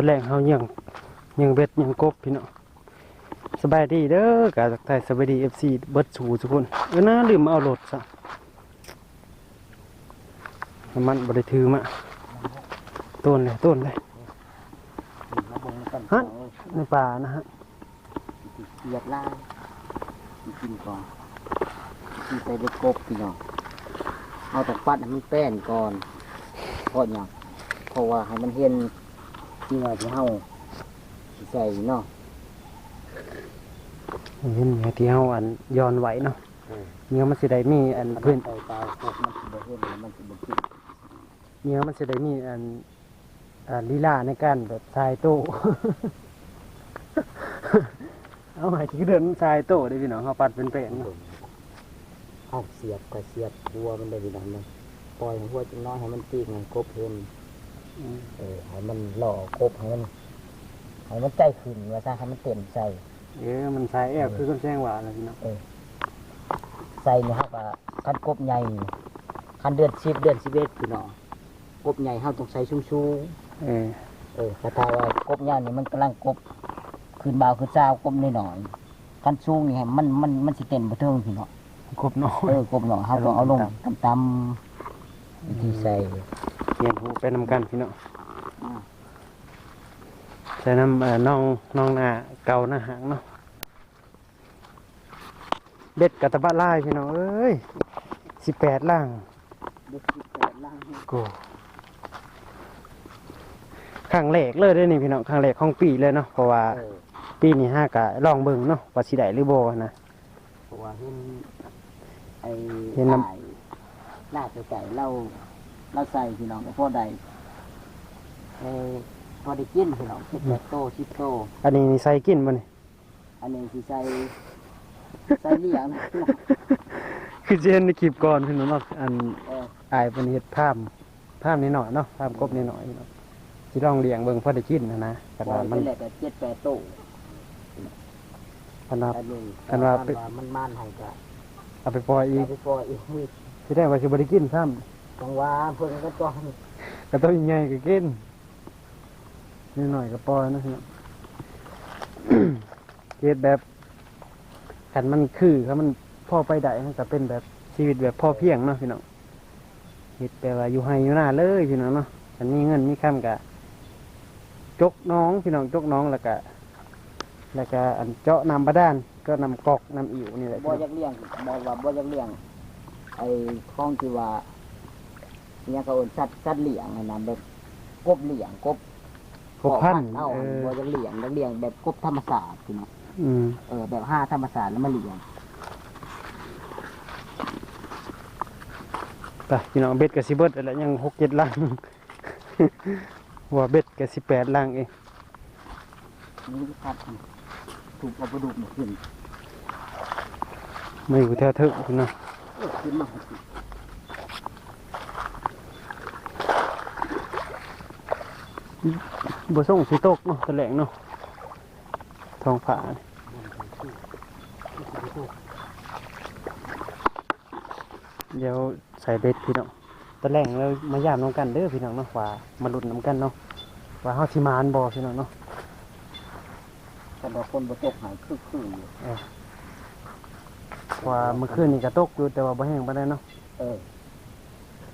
ตัวแรกเขายังยังเบ็ดยังกบพี่น้องสบายดีเด้อกาจากไทยสบายดีเอฟซีเบิร์ดสูทุกคนเออน่าลืมเอารถซะน้ำมันบริถือมาต้นเลยต้นเลยฮะในป่านะฮะเสียบล่างกินก่อนกินไปได้กบพี่น้องเอาแต่ปัดให้มันแป้นก่อนเพราะอย่างเพราะว่าให้มันเห็น ที่ว่าที่เฮาสิใส่เนาะเห็นไหมที่เขาอันย้อนไหวเนาะเนื้อมันสิได้มีอันเพื่พื้อนนใส่ตายกบมันสิบ่เห็นแล้วมันสิบ่คิดเนื้อมันสิได้มีอันอันลีลาในการแบบทรายโต้ เอาใหม่ที่เดินทรายโต้ได้พี่น้องเขาปัดเป็นเป็นๆเนาะเอาเสียบก็เสียบหัวมันได้พี่น้องเนาะปล่อยให้หัวจังน้อยให้มันตีกให้กบเห็นอืม เออให้มันหล่อกบให้มันให้มันใจขึ้นว่าซะให้มันเต็มใจ เอ้มันทรายแอบคือคนแจ้งหวานนะพี่น้องใส่เนี่ยครับว่าคันกบใหญ่นี่คันเดือนสิบเดือนสิบเอ็ดพี่น้องกบใหญ่เฮาต้องใส่ชุ่มชูเออเออแต่ถ้าว่ากบใหญ่นี่มันกำลังกบขึ้นบ่าวขึ้นเจ้ากบน้อยๆคันสูงนี่ให้มันมันมันสิเต็มบ่เทิงพี่น้องครบน้อเอยอกบน้อยเฮาต้องเอาลงต่ำๆวิธีใส่ เรียนหูไปนำกันพี่น้องอ่าใส่น้ำเอ่อน้องน้องหน้าเก่าหน้าหางเนาะเบ็ดกัตะบะลายพี่น้องเอ้ยสิบแปดล่างเด็กสิบแปดล่างโกครั้งแรกเลยเด้อนี่พี่น้องครั้งแรกของปีเลยเนาะเพราะว่าเออปีนี้ห้ากะลองเบิ่งเนาะว่าสิได้หรือบ่นะเพราะว่าเห็นไอ้เห็นน้ำลายลายไก่เรา เราใส่พี่น้องก็พอได้เออพอได้กินพี่น้องสิบแปดโตสิบโต อันนี้นี่ใส่กินบ่นี่ อันนี้สิใส่ใส่เลี้ยงนะคือสิเห็นในคลิปก่อนพี่น้องเนาะอันเอออายเป็นเฮ็ดภาพภาพนิดหน่อยเนาะภาพกบนิดหน่อยพี่น้องสิลองเลี้ยงเบิ่งพอได้กินนะนะปกันล่อว่ายไปมันเลยแต่เจ็ดแปดโตกันว่า อันนี้อันว่าอันว่ามันมันให้ก็เอาไปปล่อยอีกเอาไปปล่อยอีกสิได้ว่าสิบ่ได้กินซ้ำ จังหวะเพิ่นก็ต้องก็ต้องใหญ่ก็กินนิดหน่อยก็ปล่อยนะพี่น้องเฮ็ดแบบกันมันคือครับมันพ่อไปได้มันก็เป็นแบบชีวิตแบบพ่อเพียงเนาะพี่น้องเฮ็ดแบบว่าอยู่ให้อยู่หน้าเลยพี่น้องเนาะอันนี้เงินมีค่ำกะจกน้องพี่น้องจกน้องแล้วก็แล้วก็อันเจาะน้ำบาดาลก็นำกอกน้ำอิ๋วนี่แหละบ่พี่น้องอยักเลี้ยงบอกว่าบ่อยักเลี้ยงไอ้ข้องที่ว่า เนี่ยเขาเอิ้นสัตว์สัตว์เลี้ยงอะนะแบบกบเลี้ยงกบกบพันธุ์เอาเออบ่อยักเลี้ยงยักเลี้ยงแบบกบธรรมศาสตร์พี่น้องอืมเออแบบห้าธรรมศาสตร์แล้วมาเลี้ยงไปพี่น้องเบ็ดกับสิเบิดแล้วยังหกเจ็ดลัง ว่าเบ็ดกับสิแปดลังเองนี่ครับถูกเอาปลาดุกมาขึ้นไม่อยู่แถวเถอะคุณเนาะเออขึ้นมา ให้สิบัส่งสีตกเนาะตะแหลงเนาะทองผาเนี่ยเดี๋ยวใส่เบ็ดพี่น้องตะแหลงแล้วมายามน้องกันเด้อพี่น้องเนาะว่ามาหลุดน้ำกันเนาะว่าเฮาสิมานบ่พี่น้องเนาะแต่ว่าคนบ่ตกหายคือคืออยู่ว่าเมื่อคืนนี่ก็ตกอยู่แต่ว่าบ่แห้งปานใดเนาะเออ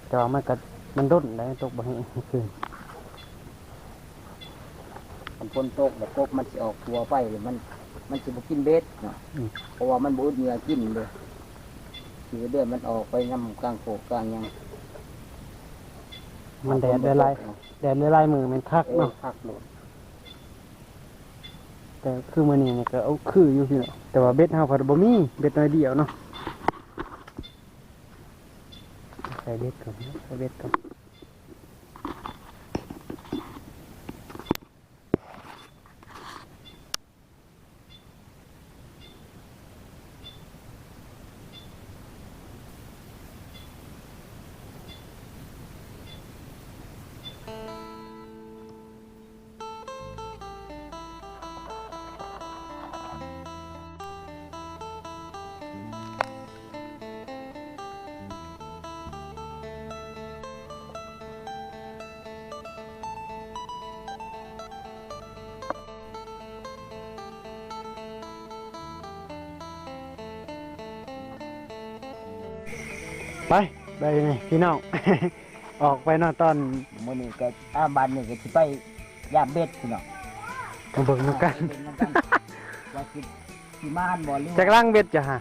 แต่ว่ามันก็มันด้นได้ตกบ่แห้งเมื่อคืนมัน คนตกแล้วกบมันสิออกตัวไปหรือมัน มันสิบ่กินเบ็ดเนาะเพราะว่ามันบ่อึดเหงื่อกินเลยสิเดือนมันออกไปนำกลางโขกกลางหยังมันแดดได้หลายแดดได้หลายมือมันคักเออเนาะคักโลดแต่คือมื้อนี้เนี่ยก็เอาคืออยู่พี่เนาะแต่ว่าเบ็ดเฮาก็บ่มีเบ็ดน้อยเดียวเนาะใส่เบ็ดก่อนใส่เบ็ดก่อน ไปไปนี่พี่น้อง ออกไปเนอนตอนมื้อนี้ก็อ้ามบ้านนี่ก็สิไปยามเบ็ดพี่น้องมาเบิ่งนำกัน เบิ่งนำกันว่าสิสิมาหันบ่หรือจากล่างเบ็ดจ้ะฮะ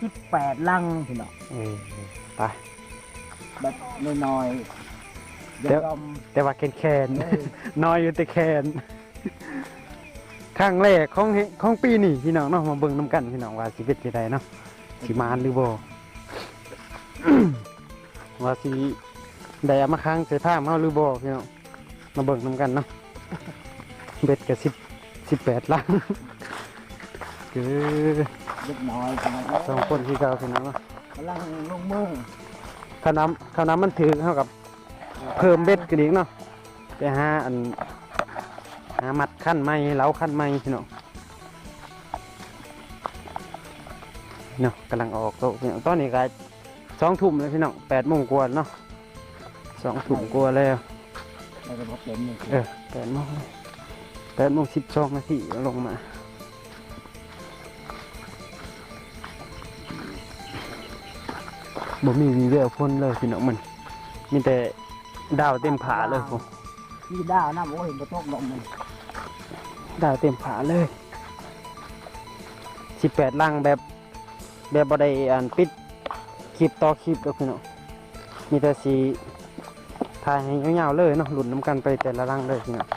18ลังพี่น้องเออไป แบบน้อยๆเดี๋เดี๋ยยววแต่ว่าแคนแคนเออๆน้อยอยู่แต่แคนครั้งแรกของเฮของปีนี้พี่น้องเนาะมาเบิ่งน้ำกันพี่น้องว่าสิเป็นจังไดเนาะสิมานหรือบ่ ว่าสิได้เอามาค้างใส่ท่ามเฮาหรือบ่พี่น้องมาเบิ่งน้ำกันเนาะเบ็ดก็10 18ลังคือเล็กน้อยพี่น้องสองคนที่เก่าพี่น้องเนาะกำลังลงมือข้าวน้ำข้าวน้ำมันถือเท่ากับ เพิ่มเบ็ดกันอีกเนาะไปหาอันหามัดขั้นไม้เล้าขั้นไม้พี่น้องเนาะกำลังออกโตะพี่น้องตอนนี้ก็ สองทุ่มแล้วพี่น้องแปดโมงกว่าเนาะสองทุ่มกว่าแล้วแล้วก็บอกเต็มนี่เออแปดโมงแปดโมงสิบสองนาทีลงมาบ่มีวีแววพ่นเลยพี่น้องมันมีแต่ดาวเต็มผาเลยผมมีดาวนะโอ้เห็นกระตกดอกมันดาวเต็มผาเลยสิบแปดลังแบบแบบบไดอันปิด คลิปต่อคลิปแล้วพี่น้องมีแต่สีถ่ายให้ยาวๆเลยเนาะหลุนน้ำกันไปแต่ละลังเลยพี่น้อง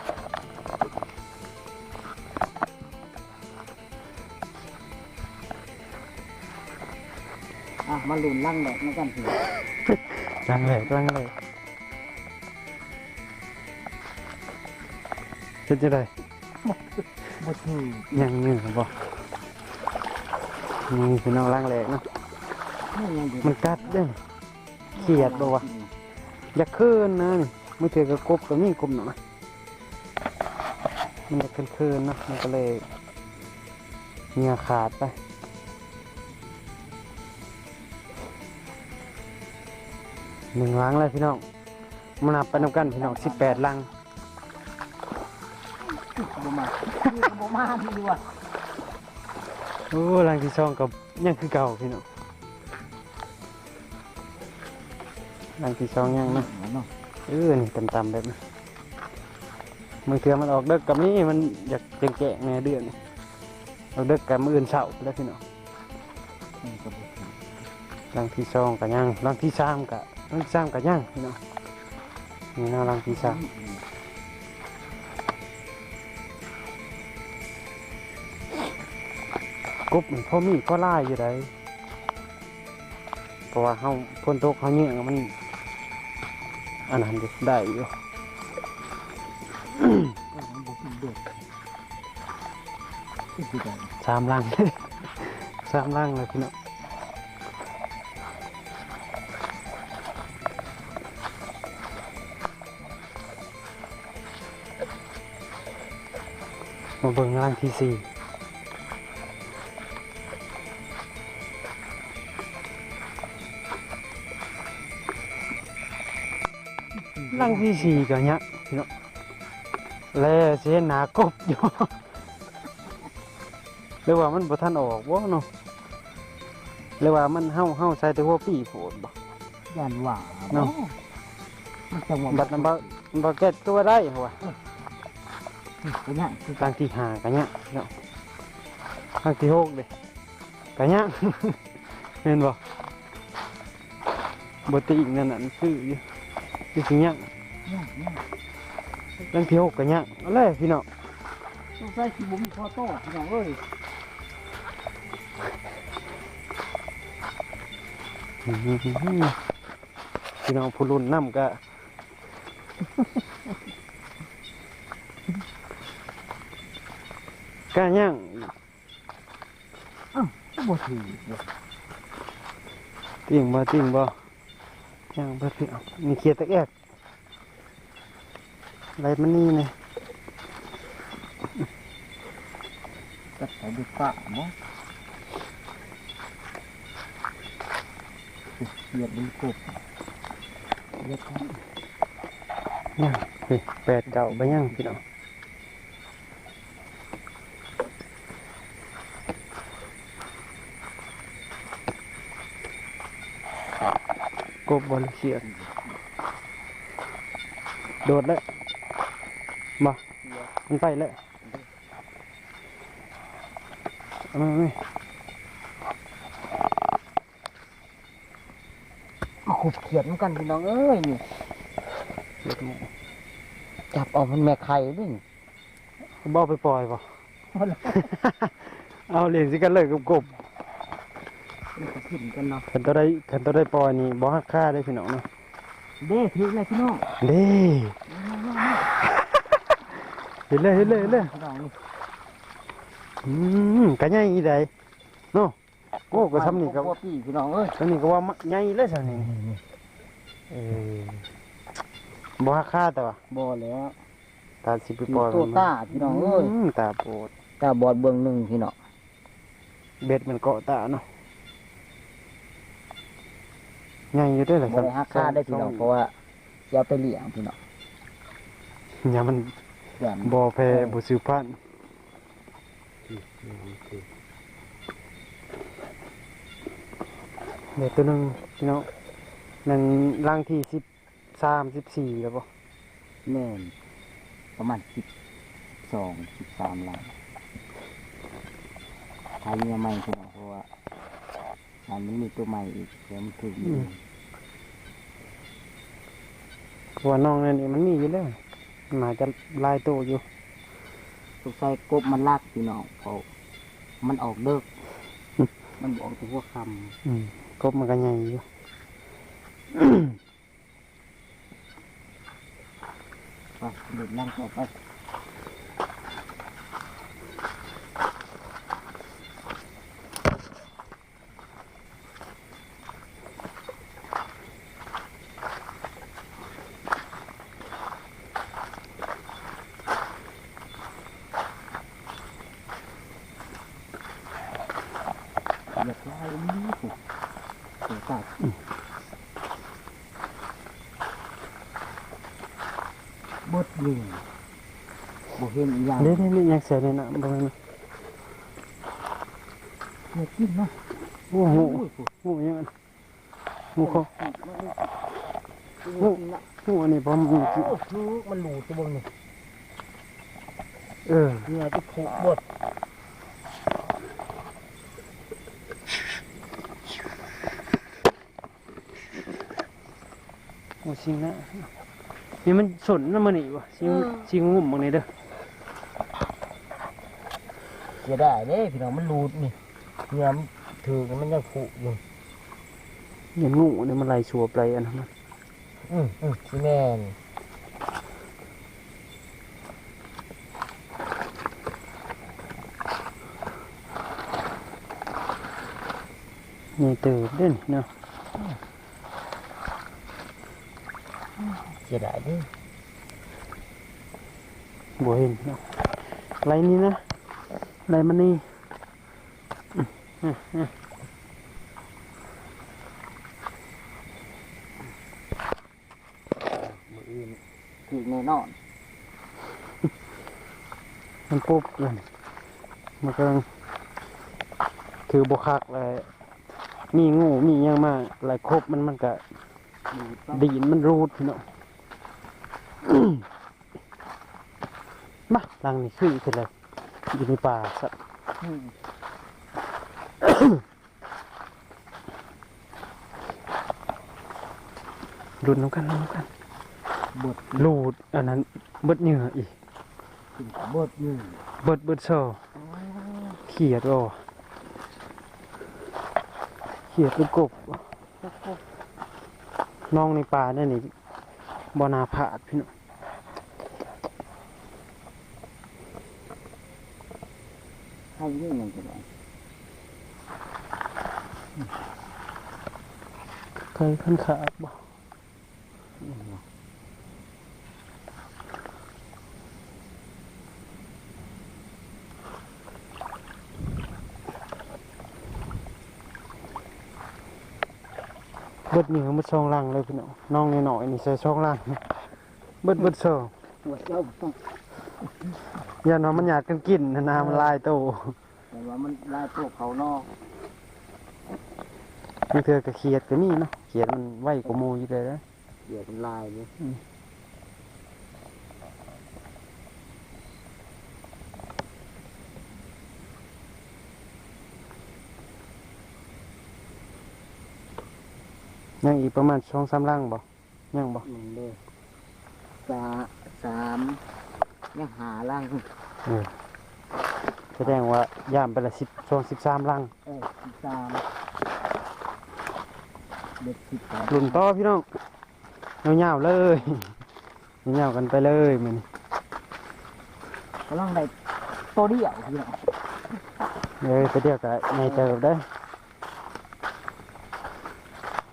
อะมาลุ่นลั่งดอกนั่นกันสิลังเลยลังเลยจะจะได้บ่ถือยังเงือบ่นี่พี่น้องลังแรกเนาะนี่ยังอยู่ มันกัดเด้อเขียดบ่วะอย่าคืนนะนี่มือถือกับกบกับมีกบหน่อยมันจะคืนๆเนาะมันก็เลยเหงื่อขาดไปหนึ่งลังเลยพี่น้องมานับไปนำกันพี่น้องสิบแปดลังบ่มานี่ก็บ่มาที่ดีว่ะโอ้ลังที่สองกับยังคือเก่าพี่น้อง ลังที่สองยังนะเนาะเออนี่ต่ำๆแบบนี้มือเถือมันออกเด็กกับนี่มันอยากแก่ๆในเดือนนี่ออกเด็กกับมืออื่นเสาร์แล้วพี่น้องนี่ก็บ่ถือรังที่สองกับย่างรังที่สามกับรังที่สามกับย่างพี่น้องนี่เนาะรังที่สามกบมันพอมีก็ไล่อยู่ได้เพราะว่าเฮาพ้นตกเฮาเนี่ยมัน อันนั้นได้อยู่เออมันบ่ถือเด็ดสิได้สามลังสามลังเลยพี่น้องมาเบิ่งลังที่สี่ ลังที่สี่ก็เนี้ยพี่น้องแล้วเสียหนากบอยู่หรือว่ามันบ่ทันออกบ่เนาะหรือว่ามันเฮาเฮาใส่แต่หัวปีโผดบ่ย่านว่าเนาะมันจังหวะบัดนั้นบ่บ่แก้ตัวได้หัวเป็นหยังคือทางที่ห้าก็ยังเนาะทางที่หกเด้ก็ยังเห็นบ่บ่ติอีกนั่นน่ะมันคืออยู่ คือสิยังยังยังทางที่หกก็ยังเอาเลยพี่น้องสงสัยสิบ่มีพอโต้พี่น้องเอ้ยอื้อหือพี่น้องผู้รุ่นนํก็ก็ยังบ่ถือจริงบ่จริงบ่ ยังบ่ถึงมีเขียดตะแอกอะไรมันนี่เนี่ยก็ใส่ดีกว่าเนาะเหยียบมันกบเหยียบครับยังเฮ้ยแปดเก่าไปยังพี่น้อง กบบอลเขียดโดดแล้วบ่มันไปแล้วเอามาไหมมาขุบเขียดเหมือนกันพี่น้องเอ้ยนี่เขียดหมูจับเออกมันแม่ไข่ด้วยนี่บ่ไปปล่อยบ่เอาเลี้ยงสิกันเลยกับกบมันก็ ขึ้นกันเนาะขันตัวได้ขันตัวได้ปล่อยนี่บ่ฮักค่าได้พี่น้องเนาะเด้ถือเลยพี่น้องเด้เห็นเลยเห็นเลยเห็นเลยพี่น้องนี่อืมกะใหญ่อีใดเนาะโอ้ก็ทำนี่ก็พวกพี่พี่น้องเอ้ยทำนี่ก็ว่าใหญ่เลยซั่นนี่เออบ่ฮักค่าแต่ว่าบ่แล้วตาสิไปปล่อยตัวตาพี่น้องเอ้ยมตาโปวดตาบอดเบื้องหนึ่งพี่น้องเบ็ดมันเกาะตาเนาะ ใหญ่อยู่ด้วยแหละบ่ได้หักค่าได้พี่น้องเพราะว่าจะเอาไปเลี้ยงพี่น้องอย่ามันอย่างบ่แพ้บ่สืบพันธุ์เบ็ดตัวหนึงพี่น้องนั่นร่างที่13 14แล้วบ่แม่นประมาณสิบสองสิบสามล้านทายเมียใหม่พี่น้องเพราะว่าอัน มันมีตัวใหม่อีกเดี๋ยวมันถึงอีกเพราะว่าน้องนั่นนี่มันมีอยู่แล้วมันน่าจะลายโตอยู่สงสัยกบมันลากพี่น้องเพราะมันออกเลิก มันบอกตัวหัวคอืมกบมันก็ใหญ่อยู่ำไปเด็ดนั่งต่อไป อยากไล่นี่สิเสียตัดบดยิงบ่ เห็นอีหยังเด้ๆนี่ยังเสียเลยนะบ่แม่นนะเฮ็ดกินเนาะโอ้โหโอ้ยโอ้ยังอันหมูเขาโอ้ยนะหมูอันนี้บ่มีกิโอ้ชูมันหลูตัวเบงนี่เออเนี่ยที่ผูกบดโอ้ชิงนะนี่มันสนนะมันนี่บ่ชิงชิงงุ่มบางนี้เด้อ เสียได้เด้พี่น้องมันหลูดนี่เนี่ยมันถือมันยังผูกอยู่เห็นงูนี่มันไล่ชัวไปอันนั้นมันอืมอืมสิแม่นนี่ตื่นเด้นเนาะเสียได้เด้บ่เห็นเนาะไล่นี่นะ ไล่มันนี่มืออื่นถือแน่นอน มันปุ๊บเลยมันก็ถือบ่คักเลยมีงูมีหยังมาหลายครบมันมันก็หลูดปั๊บดีนมันรูดพี่น้องมาหลังนี่คือขึ้นเลย อยู่ในป่าสัตว์อืมรุนน้ำกันรุนน้ำกันบดรูดอันนั้นเบิดเหงื่ออีกถึงบดนี่เบิดเบิดโซ่เขียดโอ้เขียดเป็นกบน้องในป่าเนี่ยนี่บนาผาดพี่น้อง ให้เรื่องหยังจะได้เคยขึ้นขาดบ่เบิดเหงื่อ มันช่องล่างเลยพี่น้องน้องน้อยๆนี่ใส่ช่องล่างเบิดเบิดโซ่ตัวเจ้าต้องยันว่ามันอยากกันกินนะนะมันลายโตแต่ว่ามันลายตัวเขานอกมันเถื่อกระเขียดก็มีเนาะเขียนมันไวกว่าหมูอยู่เลยนะเดี๋ยวเป็นลายนี่ยังอีกประมาณสองสามลังบ่ยังบ่หนึ่งเลยสาสาม ยังหาล่างเออแสดงว่าย่ามไปละสิบสองสิบสามลัง เออสิบสามเด็กสิบสามหลุนต่อพี่น้องเงาวๆเลยเงาวๆกันไปเลยมันกำลังได้ตัวเดียวพี่น้องเลยไปเดียวกับในเจอได้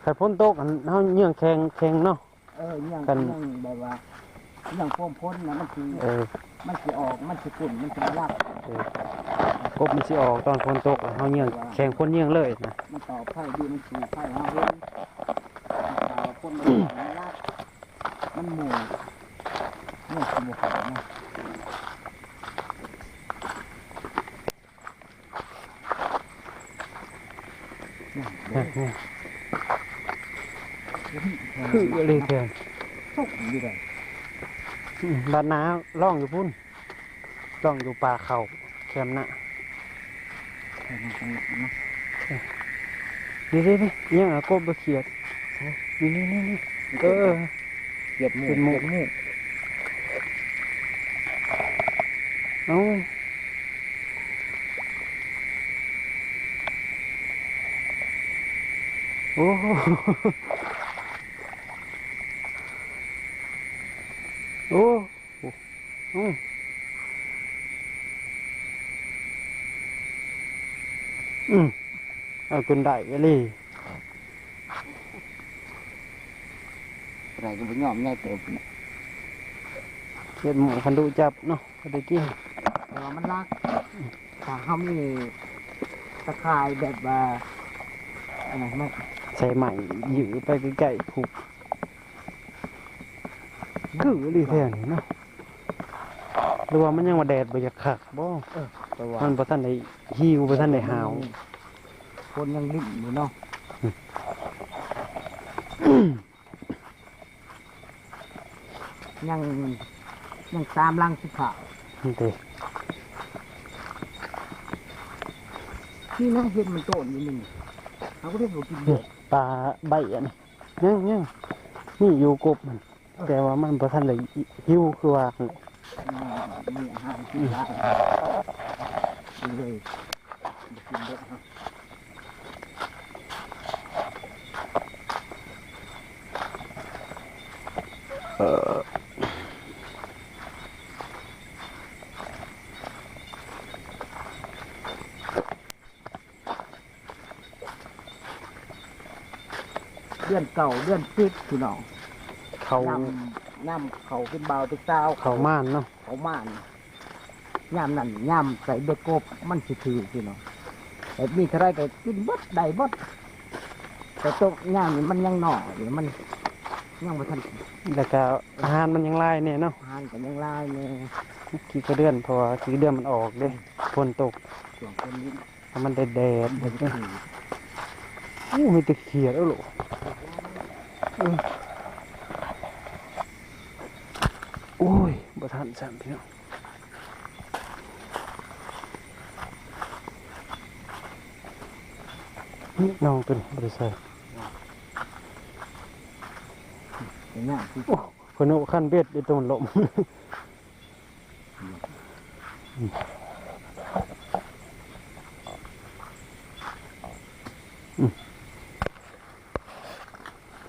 ขัดพ้นโต๊ะกันเฮาเยื่องแข็งแข็งเนาะเออยังกันยังแบบว่า ยังพ่มพ้นนะมันคือเออมันคือออกมันคือกุ่นมันคือรับเออกบมันสิออกตอนพ้นโต๊ะเฮาเยื่องแข็งพ้นเยื่องเลยนะมันต่อไพ่ดีมันคือไพ่ห้าเว้นมันต่อพ้นมันมันรับมันหมู่เนี่ยคือหมู่เขาเนี่ยเนี่ยเนี่ยคืออะไรแทนทุกอยู่เลยอืมบ้านนาล่องอยู่พุ่นล่องอยู่ป่าเขาแคมป์น่ะเออมันต้องหนักนะนี่นี่นี่ยังอะกบบ่เขียดนี่นี่นี่นี่เออเก็บหมู่เป็นหมู่เก็บหมู่เอาโอ้ โหโอ้โหอืมอืมเอาจนได้เลยอะไรก็ไม่ยอมง่ายเติบนะเขียดหมูคันดูจับเนาะก็ได้กินแต่ว่ามันรักถ้าเขามีตะข่ายแบบว่าอะไรมันใส่ใหม่ยื้อไปใกล้ๆผูก คือรีแทนเนาะหรือว่ามันยังว่าแดดบ่อยากคักบ่แต่ว่ามันบ่ทันได้หิวบ่ทันได้หาว คนยังลิ้นอยู่เนาะยังยังตามลังสิขาวนี่เด้นี่นะเห็นมันโตอยู่นี่เขาก็เรียกว่ากินเด็ดปลาใบอันนี้ยังยังนี่อยู่กบมัน แต่ว่ามันบ่ทันได้หิวคือว่าหั่นแหละมีอาหารที่ได้เลยกินเด็ดครับเออเดือนเก่าเดือนสิบพี่น้อง เขาย่ำย่ำเขาเป็นเบาเป็นเจ้าเขาม่านเนาะเขาม่านย่ำนั่นย่ำใส่เด็กกบมันสิถือพี่น้องแต่มีเท่าไรก็กินบดได้บดแต่ตกย่ำนี่มันยังหน่อเดี๋ยวมันยังไม่ทันแล้วก็อาหารมันยังลายเนี่ยเนาะทานกันยังลายเนี่ยขี้กระเดือนเพราะว่าขี้กระเดือนมันออกเด้ฝนตกส่วนคนนี้ถ้ามันแดดแดดมันๆจะเด้อถือโอ้มีแตะเขียดแล้วเหรอเออโอ้ยบ่ทันสั่นพี่น้องนี่น้องเป็นบริษัทคือโอ้คนเอาขั้นเบ็ดไอ้ตรงลมอืม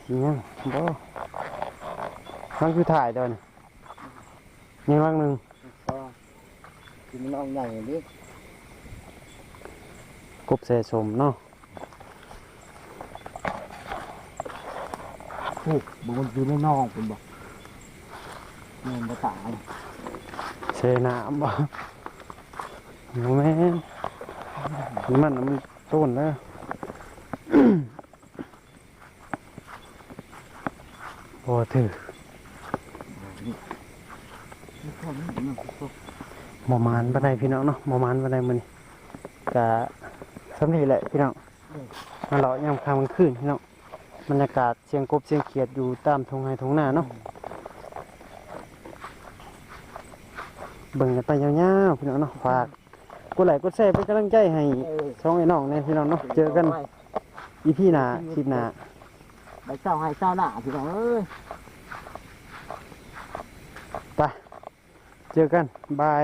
สิยังบ่นั่งคือถ่ายเดิน ยังรังหนึ่งก็กินน้องใหญ่อย่างนี้กบแส่สมเนาะถูกบางคนอยู่ในน้องคุณบอกเงินกระต่ายเสน้ำบ่โอ้แม่นนี่มันน่ะมันต้นแล้วโอ้ถือ ไม่ชอบนี่มันคือพวก หมอมานบันไดพี่น้องเนาะหมอมานบันไดมันกะสำนีแหละพี่น้องมาเลาะยามค่ำกลางคืนพี่น้องบรรยากาศเสียงกบเสียงเขียดอยู่ตามทงไฮทงหน้าเนาะเบิ่งกันไปยาวๆพี่น้องเนาะฝากกดไลค์กดแชร์เป็นกำลังใจให้เออช่องไอ้น้องเนี่ยพี่น้องเนาะเจอกันอีพี่หน้าคลิปหน้าไปเศร้าให้เศร้าหน้าพี่น้องเอ้ย ไป เจอกันบายบ